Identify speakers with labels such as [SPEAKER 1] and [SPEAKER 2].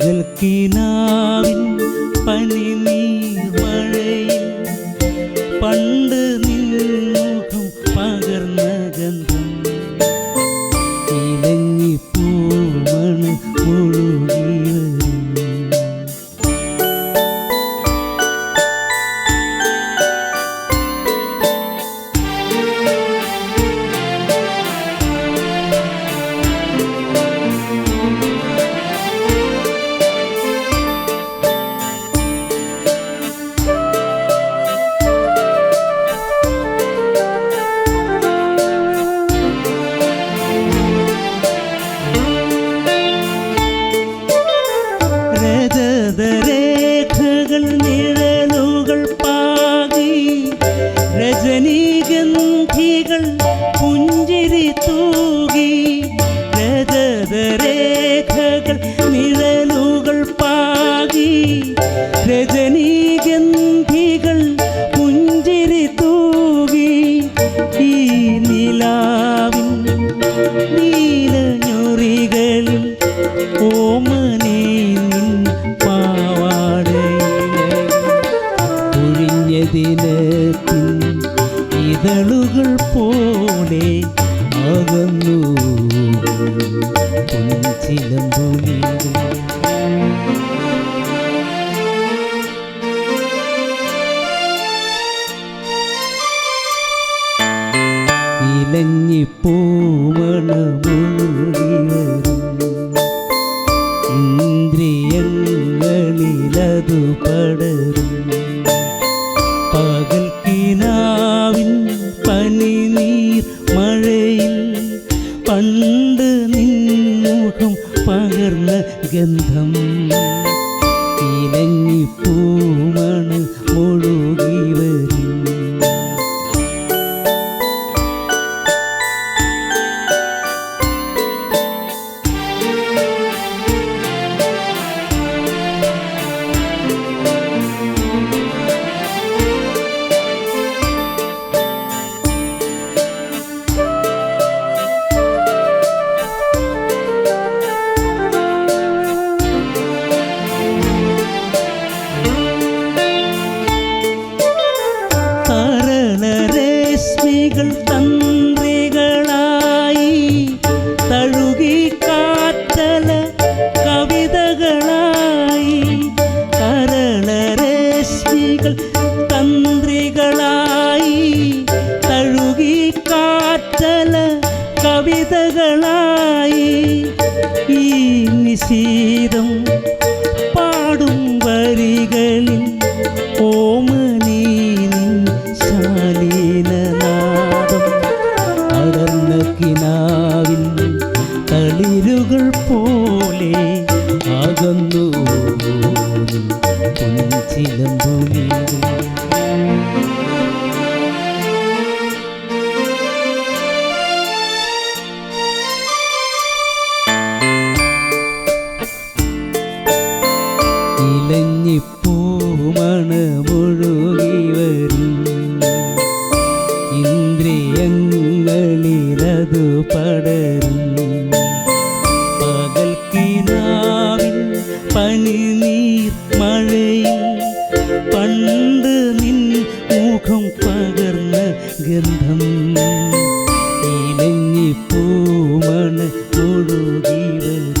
[SPEAKER 1] പകൽക്കിനാവിൻ പനിനീർ മഴയിൽ പണ്ട് രജനീഗന്ധികൾ പുഞ്ചിരി തൂകി രജതരേഖകൾ നിഴലുകൾ പാകി രജനീഗന്ധികൾ പുഞ്ചിരി തൂകി ഈ നിലാവിൻ നീലഞ്ഞൊറികളിൽ ഓമനേ ദിനത്തിൻ ഇതളുകൾ പോലെ അകന്നു പൊൻചിലമ്പുലികൾ ഇലഞ്ഞിപ്പൂമണമുഴുകിവരും ഇന്ദ്രിയങ്ങളിലതു പടരും പണ്ട് നിന്നുഖം പകർന്ന ഗന്ധം. ഇലഞ്ഞിപ്പൂമണ് നിശീതം പാടും വരികളിൽ ഓമനീ ശാലീനനാദം. അടർന്ന കിനാവിൻ തളിരുകൾ പോലെ അകന്നു പൊൻചിലമ്പുലികൾ മുഖം പകർന്ന ഗന്ധം. ഇലഞ്ഞിപ്പൂമണ് ഒഴുകി വരും.